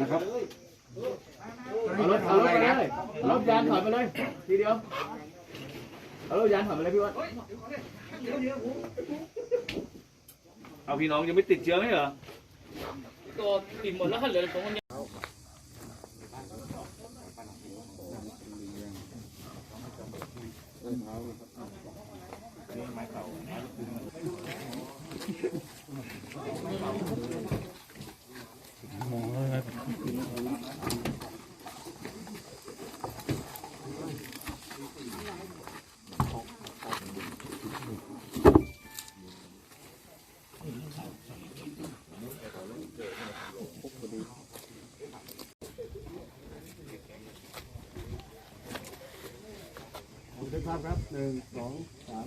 นะครับเอารถเอารถไปเลยเอารถยานถอยไปเลย ทีเดียว เอารถยานถอยไปเลยพี่วัดเอาพี่น้องยังไม่ติดเชื้อไหมเหรอตัวติดหมดแล้วค่ะเหลือสองคนขอบคุณ ภาพครับหนึ่งสองสาม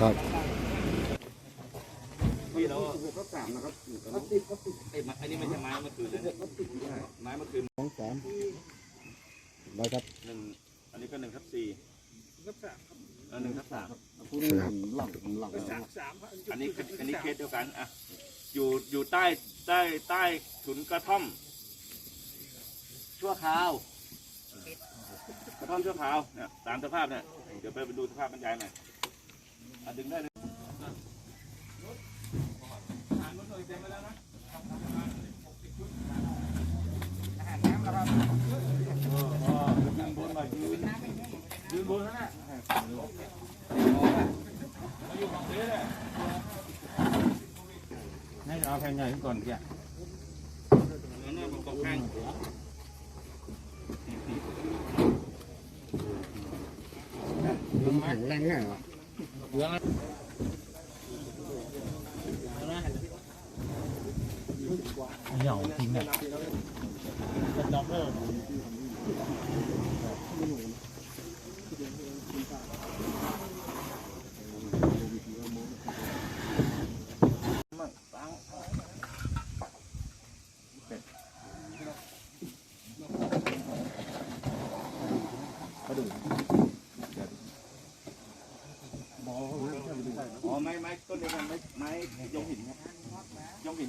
ครับพี่เราก็สามนะครับไอ้ไม้อันนี้ไม่ใช่ไม้เมื่อคืนนะเนี่ยไม้เมื่อคืนสองสามได้ครับหนึ่งอันนี้ก็หนึ่งทับสี่เออหนึ่งทับสามผู้นี้หลังหลังอันนี้อันนี้เคสเดียวกันอะอยู่อยู่ใต้ใต้ใต้ถุนกระท่อม ชั่วคราวกระท่อมชั่วคราวเนี่ยตามสภาพเนี่ยเดี๋ยวไปดูสภาพบรรยายหน่อยอะ ดึงได้เลยยืนบนหน่อยยืนยืนบนนั่นแหละอยู่ฝั่งนี้แหละให้เอาแผ่นใหญ่ก่อนพี่นั่นน่ะมันตกแข้งมันแข็งแรงไง เหรออ๋อไม้ไม้ต้นเดียวกันไม้ไม้ยงหินครับยงหิน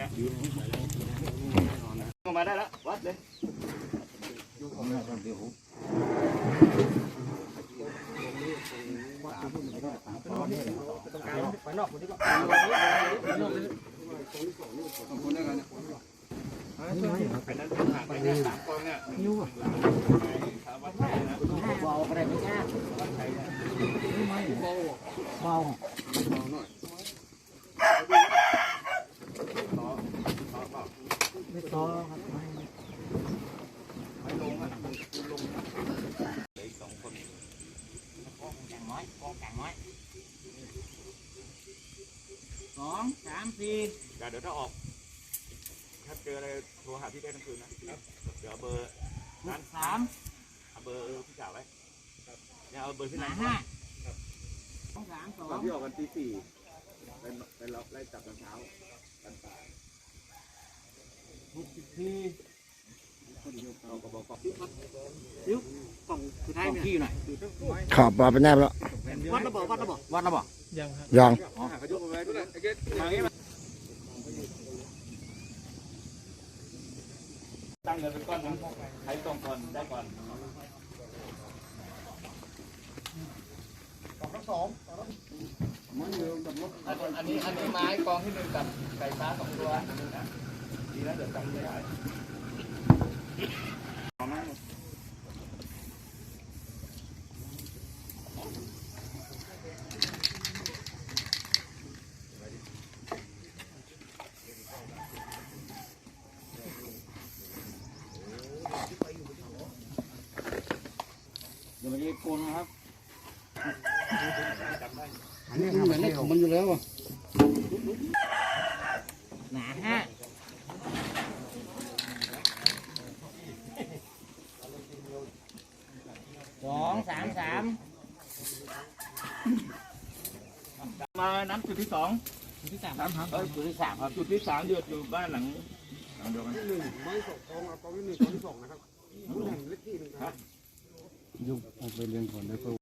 มันยาวๆได้ถึ ไม่ต่อครับไม่ลงอะลงเหลืออีกสองคนแข่งน้อยกองแข่งน้อยสองสามสี่เดี๋ยวถ้าออกถ้าเจออะไรโทรหาพี่ได้ทั้งคืนนะ เดี๋ยวเบอร์นั้นสามเอาเบอร์พี่จ่าไว้เนี่ยวเอาเบอร์พี่หนันานห้าสองสามสองที่ออกกันตีสี่เป็นเป็นเราไล่จับตอนเช้ากันตาย หกสิบสี่เราก็บอกกล่องสุดท้ายเนี่ยหน่อยขับมาเป็นแนบแล้ว วัดระบอกวัดระบอกวัดระบอกยังยุกไว้ด้วยไอ้เกศมางี้มาตั้งเงินเป็นก้อนนะใครส่งก่อนได้ก่อนอันนี้อันนี้ไม้กองที่หนึ่งกับไก่ฟ้าสองตัวนะ ดีนะเดี๋ยวจำไม่ได้เดี๋ยวมันจะโกนนะครับอันนี้เหมือนในของมันอยู่แล้วอะหนาห้า สองสามสามมาน้ำจุดที่สองจุดที่สามครับเออจุดที่สามครับจุดที่สามเดือดอยู่บ้านหลังหลังเดียวกันยุบเอาไปเรียนก่อนได้ก็